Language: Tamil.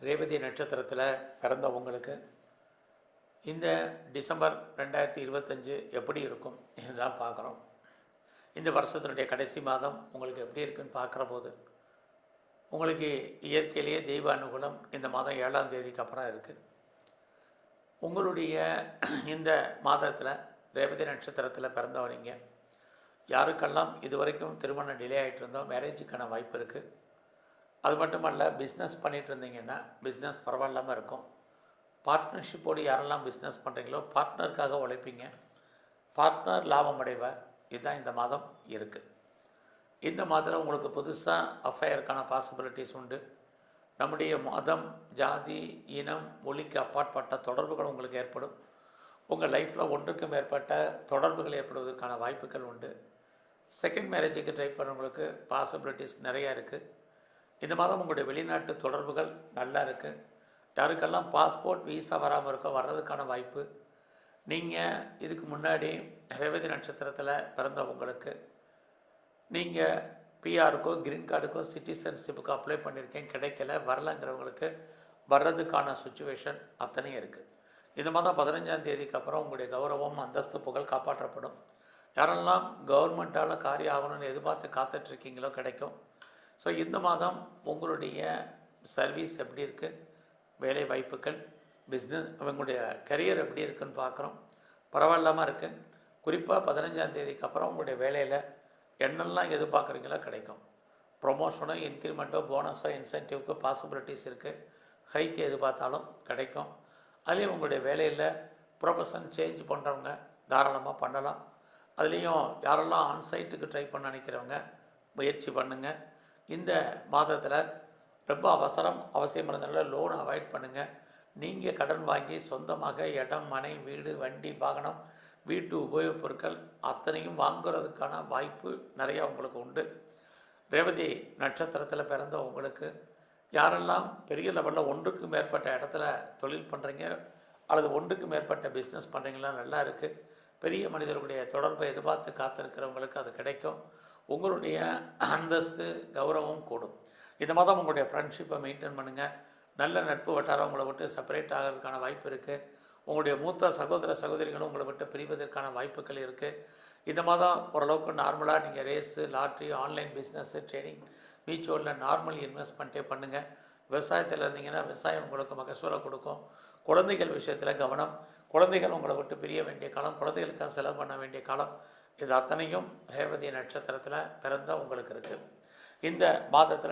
ரேவதி நட்சத்திரத்தில் பிறந்த உங்களுக்கு இந்த டிசம்பர் ரெண்டாயிரத்தி இருபத்தஞ்சு எப்படி இருக்கும் இதுதான் பார்க்குறோம். இந்த வருஷத்தினுடைய கடைசி மாதம் உங்களுக்கு எப்படி இருக்குன்னு பார்க்குற போது உங்களுக்கு இயற்கையிலேயே தெய்வ அனுகூலம் இந்த மாதம் ஏழாம் தேதிக்கு அப்புறம் இருக்குது உங்களுடைய இந்த மாதத்தில் ரேவதி நட்சத்திரத்தில் பிறந்தவரிங்க யாருக்கெல்லாம் இது வரைக்கும் திருமணம் டிலே ஆகிட்டு இருந்தோம் மேரேஜுக்கான வாய்ப்பு இருக்குது அது மட்டுமல்ல பிஸ்னஸ் பண்ணிட்டு இருந்தீங்கன்னா பிஸ்னஸ் பரவாயில்லாமல் இருக்கும். பார்ட்னர்ஷிப்போடு யாரெல்லாம் பிஸ்னஸ் பண்ணுறீங்களோ பார்ட்னருக்காக உழைப்பீங்க. பார்ட்னர் லாபம் அடைவார் இதுதான் இந்த மாதம் இருக்குது இந்த மாதத்தில் உங்களுக்கு புதுசாக அஃபையருக்கான பாசிபிலிட்டிஸ் உண்டு. நம்முடைய மதம் ஜாதி இனம் மொழிக்கு அப்பாற்பட்ட தொடர்புகள் உங்களுக்கு ஏற்படும். உங்கள் லைஃப்பில் ஒன்றுக்கு மேற்பட்ட தொடர்புகள் ஏற்படுவதற்கான வாய்ப்புகள் உண்டு. செகண்ட் மேரேஜுக்கு ட்ரை பண்ணுறவங்களுக்கு பாசிபிலிட்டிஸ் நிறையா இருக்குது இந்த மாதம் உங்களுடைய வெளிநாட்டு தொடர்புகள் நல்லா இருக்குது யாருக்கெல்லாம் பாஸ்போர்ட் வீசா வராமல் இருக்கோ வர்றதுக்கான வாய்ப்பு. நீங்கள் இதுக்கு முன்னாடி ரேவதி நட்சத்திரத்தில் பிறந்தவங்களுக்கு நீங்கள் பிஆருக்கோ கிரீன் கார்டுக்கோ சிட்டிசன்ஷிப்புக்கோ அப்ளை பண்ணியிருக்கேன் கிடைக்கல வரலங்கிறவங்களுக்கு வர்றதுக்கான சுச்சுவேஷன் அத்தனையும் இருக்குது இந்த மாதம் பதினஞ்சாம் தேதிக்கு அப்புறம் உங்களுடைய கௌரவம் அந்தஸ்து புகழ் காப்பாற்றப்படும். யாரெல்லாம் கவர்மெண்ட்டால் காரியம் ஆகணும்னு எதிர்பார்த்து காத்துட்ருக்கீங்களோ கிடைக்கும். ஸோ இந்த மாதம் உங்களுடைய சர்வீஸ் எப்படி இருக்குது வேலை வாய்ப்புகள் பிஸ்னஸ் அவங்களுடைய கரியர் எப்படி இருக்குன்னு பார்க்குறோம். பரவாயில்லாமல் இருக்குது குறிப்பாக பதினஞ்சாம் தேதிக்கு அப்புறம் உங்களுடைய வேலையில் என்னெல்லாம் எதிர்பார்க்குறீங்களோ கிடைக்கும். ப்ரொமோஷனோ இன்க்ரிமெண்ட்டோ போனஸோ இன்சென்டிவ்க்கு பாசிபிலிட்டிஸ் இருக்குது ஹைக்கு எதிர்பார்த்தாலும் கிடைக்கும். அதுலேயும் உங்களுடைய வேலையில் ப்ரொஃபஷன் சேஞ்ச் பண்ணுறவங்க தாராளமாக பண்ணலாம். அதுலேயும் யாரெல்லாம் ஆன்சைட்டுக்கு ட்ரை பண்ண நினைக்கிறவங்க முயற்சி பண்ணுங்கள் இந்த மாதத்தில் ரொம்ப அவசரம் அவசியம் இருந்தனால லோன் அவாய்ட் பண்ணுங்கள் நீங்கள் கடன் வாங்கி சொந்தமாக இடம் மனை வீடு வண்டி வாகனம் வீட்டு உபயோகப் பொருட்கள் அத்தனையும் வாங்குறதுக்கான வாய்ப்பு நிறையா உங்களுக்கு உண்டு. ரேவதி நட்சத்திரத்தில் பிறந்த உங்களுக்கு யாரெல்லாம் பெரிய லெவலில் ஒன்றுக்கு மேற்பட்ட இடத்துல தொழில் பண்ணுறீங்க அல்லது ஒன்றுக்கு மேற்பட்ட பிஸ்னஸ் பண்ணுறீங்களா நல்லா இருக்குது பெரிய மனிதர்களுடைய தொடர்பை எதிர்பார்த்து காத்திருக்கிறவங்களுக்கு அது கிடைக்கும். உங்களுடைய அந்தஸ்து கௌரவம் கூடும். இந்த மாதம் உங்களுடைய ஃப்ரெண்ட்ஷிப்பை மெயின்டைன் பண்ணுங்கள் நல்ல நட்பு வட்டாரம் உங்களை விட்டு செப்பரேட் ஆகிறதுக்கான வாய்ப்பு இருக்குது உங்களுடைய மூத்த சகோதர சகோதரிகளும் உங்களை விட்டு பிரிவதற்கான வாய்ப்புகள் இருக்குது இந்த மாதம் ஓரளவுக்கு நார்மலாக நீங்கள் race lottery online business trading மியூச்சுவலில் normal இன்வெஸ்ட்மெண்ட்டே பண்ணுங்கள் விவசாயத்தில் இருந்தீங்கன்னா விவசாயம் உங்களுக்கு மகசூலை கொடுக்கும். குழந்தைகள் விஷயத்தில் கவனம். குழந்தைகள் உங்களை விட்டு பிரிய வேண்டிய காலம் குழந்தைகளுக்காக செலவு பண்ண வேண்டிய காலம். இது அத்தனையும் ரேவதி நட்சத்திரத்தில் பிறந்த உங்களுக்கு இருக்குது இந்த மாதத்தில்